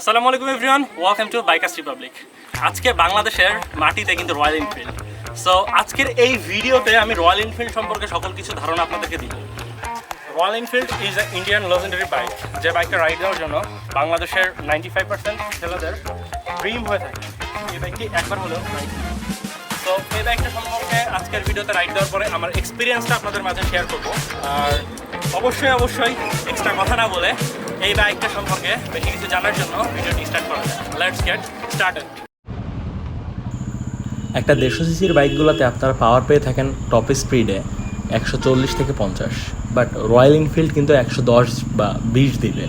আসসালামু আলাইকুম everyone welcome to bikers republic আজকে বাংলাদেশের মাটিতে কিন্তু রয়্যাল এনফিল্ড সো আজকের এই ভিডিওতে আমি রয়্যাল এনফিল্ড সম্পর্কে সকল কিছু ধারণা আপনাদেরকে দিব। Royal Enfield is a Indian legendary bike যে বাইকটা রাইড দেওয়ার জন্য বাংলাদেশের নাইনটি ফাইভ পার্সেন্ট ছেলেদের ড্রিম হয়ে থাকে। এই বাইকটি একবার হলেও তো এই বাইকটা সম্পর্কে আজকের ভিডিওতে রাইড দেওয়ার পরে আমার এক্সপিরিয়েন্সটা আপনাদের মাঝে শেয়ার করব। আর অবশ্যই অবশ্যই এক্সট্রা কথা না বলে এই বাইকটা সম্পর্কে বেশি কিছু জানার জন্য ভিডিওটি স্টার্ট করা যায় লেটস গেট স্টার্টেড একটা দেড়শো সিসির বাইকগুলোতে আপনারা পাওয়ার পেয়ে থাকেন টপ স্পিডে একশো চল্লিশ থেকে পঞ্চাশ। বাট রয়্যাল এনফিল্ড কিন্তু একশো দশ বা বিশ দিবে।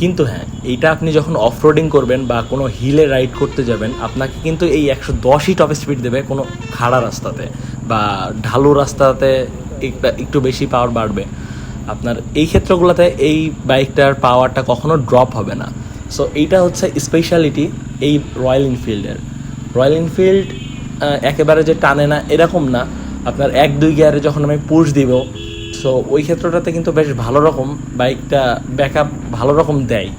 কিন্তু হ্যাঁ এইটা আপনি যখন অফ রোডিং করবেন বা কোনো হিলে রাইড করতে যাবেন, আপনাকে কিন্তু এই একশো দশই টপ স্পিড দেবে কোনো খাড়া রাস্তাতে বা ঢালু রাস্তাতে একটা একটু বেশি পাওয়ার বাড়বে। আপনার এই ক্ষেত্রগুলোতে এই বাইকটার পাওয়ারটা কখনো ড্রপ হবে না। সো এইটা হচ্ছে স্পেশালিটি এই রয়্যাল এনফিল্ডের রয়্যাল এনফিল্ড একেবারে যে টানে না, এরকম না। আপনার এক, দুই গিয়ারে যখন আমি পুশ দিব সো ওই ক্ষেত্রটাতে কিন্তু বেশ ভালো রকম বাইকটা ব্যাকআপ ভালো রকম দেয়।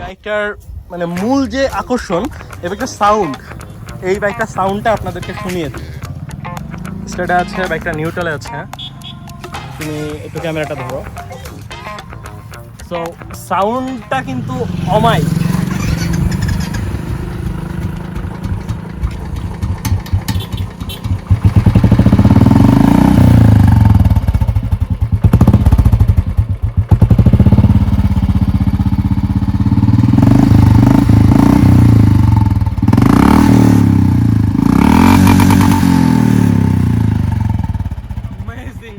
বাইকটার মানে মূল যে আকর্ষণ, এই বাইকটার সাউন্ড এই বাইকটার সাউন্ডটা আপনাদেরকে শুনিয়ে দিই। আছে বাইকটা নিউট্রালে আছে। তুমি একটু ক্যামেরাটা ধরো সো সাউন্ডটা কিন্তু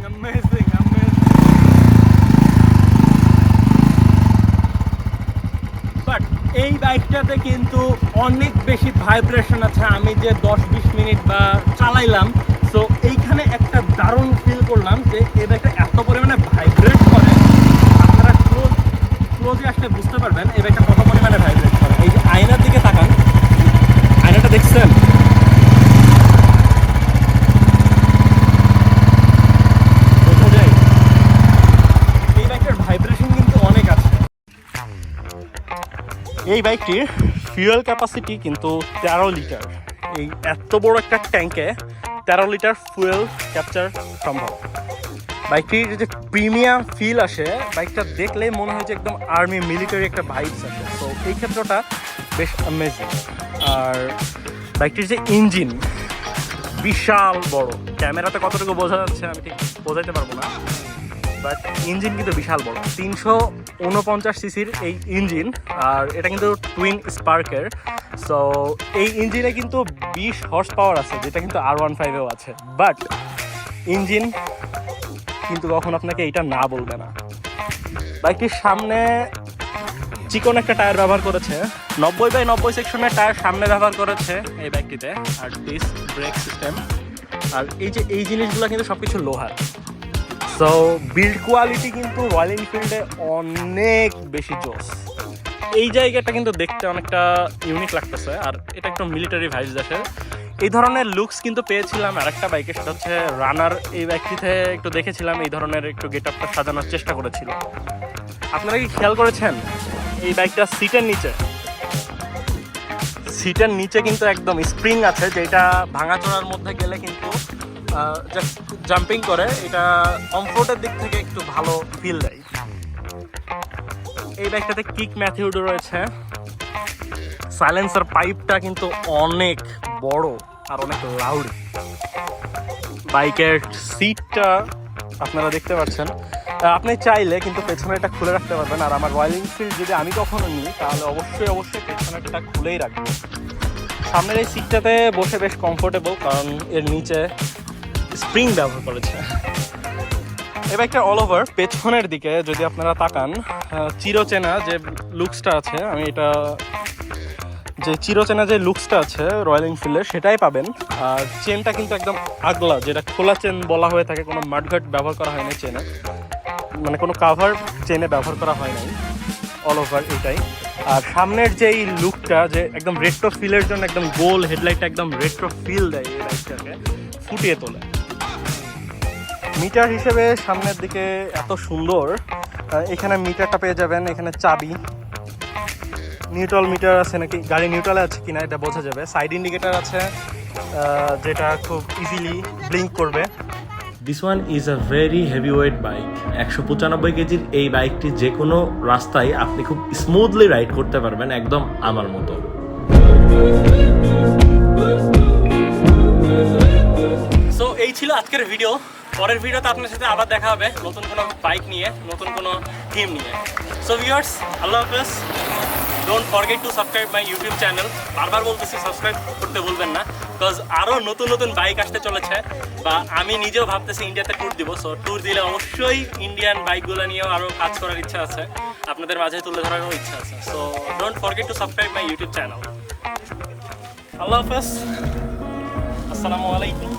amazing, amazing. বাট এই বাইকটাতে কিন্তু অনেক বেশি ভাইব্রেশন আছে। আমি যে দশ বিশ মিনিট বা চালাইলাম সো এইখানে একটা দারুণ ফিল করলাম যে এই বাইকটা এত পরিমাণে ভাইব্রেট করে। আপনারা ক্লোজ ক্লোজে আসলে বুঝতে পারবেন এই বাইকটা কত পরিমাণে ভাইব্রেট করে। এই যে আয়নার দিকে তাকান। আয়নাটা দেখছেন? এই বাইকটির ফিউয়েল ক্যাপাসিটি কিন্তু তেরো লিটার এই এত বড় একটা ট্যাঙ্কে তেরো লিটার ফুয়েল ক্যাপচার সম্ভব। বাইকটির যে প্রিমিয়াম ফিল আসে, বাইকটা দেখলে মনে হয় যে একদম আর্মি মিলিটারি একটা ভাইবস আসে। তো এই ক্ষেত্রটা বেশ অ্যামেজিং আর বাইকটির যে ইঞ্জিন বিশাল বড়। ক্যামেরাতে কতটুকু বোঝা যাচ্ছে আমি ঠিক বোঝাইতে পারব না। বাট ইঞ্জিন কিন্তু বিশাল বড়। তিনশো উনপঞ্চাশ সিসির এই ইঞ্জিন, আর এটা কিন্তু টুইন স্পার্কের সো এই ইঞ্জিনে কিন্তু বিশ হর্স পাওয়ার আছে, যেটা কিন্তু আর ওয়ান ফাইভেও আছে। বাট ইঞ্জিন কিন্তু কখন আপনাকে এইটা না বলবে না। বাইকটির সামনে চিকন একটা টায়ার ব্যবহার করেছে। নব্বই বাই নব্বই সেকশনের টায়ার সামনে ব্যবহার করেছে এই বাইকটিতে, আর ডিস্ক ব্রেক সিস্টেম আর এই যে, এই জিনিসগুলো কিন্তু সব কিছু লোহার। সো বিল্ড কোয়ালিটি কিন্তু রয়্যাল এনফিল্ডে অনেক বেশি জোস এই জায়গাটা কিন্তু দেখতে অনেকটা ইউনিক লাগতেছে, আর এটা একটু মিলিটারি ভাইস আসে। এই ধরনের লুকস কিন্তু পেয়েছিলাম আর একটা বাইকে সেটা হচ্ছে রানার এই বাইকটিতে একটু দেখেছিলাম, এই ধরনের একটু গেট আপটা সাজানোর চেষ্টা করেছিল। আপনারা কি খেয়াল করেছেন? এই বাইকটা সিটের নিচে। সিটের নিচে কিন্তু একদম স্প্রিং আছে, যেটা ভাঙাচোরার মধ্যে গেলে কিন্তু জাম্পিং করে, এটা কমফোর্টের দিক থেকে একটু ভালো ফিল দেয়। এই বাইকটাতে কিক ম্যাথিউড রয়েছে। সাইলেন্সার পাইপটা কিন্তু অনেক বড় আর অনেক লাউড বাইকের সিটটা আপনারা দেখতে পাচ্ছেন। আপনি চাইলে কিন্তু পেছনে এটা খুলে রাখতে পারবেন। আর আমার রয়্যাল এনফিল্ড যদি আমি কখনো নিই, তাহলে অবশ্যই অবশ্যই পেছনেরটা খুলেই রাখব। সামনের এই সিটটাতে বসে বেশ কমফোর্টেবল কারণ এর নিচে স্প্রিং ব্যবহার করেছে। এই বাইকটা অল ওভার পেছনের দিকে যদি আপনারা তাকান চিরচেনা যে লুকসটা আছে, আমি এটা, যে চিরচেনা যে লুকসটা আছে রয়্যাল এনফিল্ডের সেটাই পাবেন। আর চেনটা কিন্তু একদম আগলা, যেটা খোলা চেন বলা হয়ে থাকে, কোনো মাঠঘাট ব্যবহার করা হয়নি চেনে মানে কোনো কাভার চেনে ব্যবহার করা হয় নাই। অল ওভার এটাই। আর সামনের যে এই লুকটা যে একদম রেট্রো ফিলের জন্য একদম গোল হেডলাইটটা একদম রেট্রো ফিল দেয় এই লাইটটাকে ফুটিয়ে তোলে। মিটার হিসেবে সামনের দিকে এত সুন্দর এখানে মিটারটা পেয়ে যাবেন এখানে চাবি। নিউট্রাল মিটার আছে নাকি? গাড়ি নিউট্রালে আছে কিনা এটা বোঝা যাবে। সাইড ইন্ডিকেটার আছে যেটা খুব ইজিলি ব্লিঙ্ক করবে। This one is a very heavy weight bike একশো পঁচানব্বই কেজির এই বাইকটি যে কোনো রাস্তায় আপনি খুব স্মুথলি রাইড করতে পারবেন একদম আমার মতো। সো এই ছিল আজকের ভিডিও পরের ভিডিওতে আপনার সাথে আবার দেখা হবে নতুন কোনো বাইক নিয়ে, নতুন কোনো থিম নিয়ে। সো ভিউয়ার্স আল্লাহ হাফেজ don't forget to subscribe my YouTube channel বারবার বলতেছি সাবস্ক্রাইব করতে ভুলবেন না বিকজ আরও নতুন নতুন বাইক আসতে চলেছে, বা আমি নিজেও ভাবতেছি ইন্ডিয়াতে ট্যুর দিব। সো ট্যুর দিলে অবশ্যই ইন্ডিয়ান বাইকগুলো নিয়েও আরও কাজ করার ইচ্ছা আছে, আপনাদের মাঝে তুলে ধরারও ইচ্ছা আছে। So don't forget to subscribe my YouTube channel আল্লাহ হাফেজ আসসালামু আলাইকুম।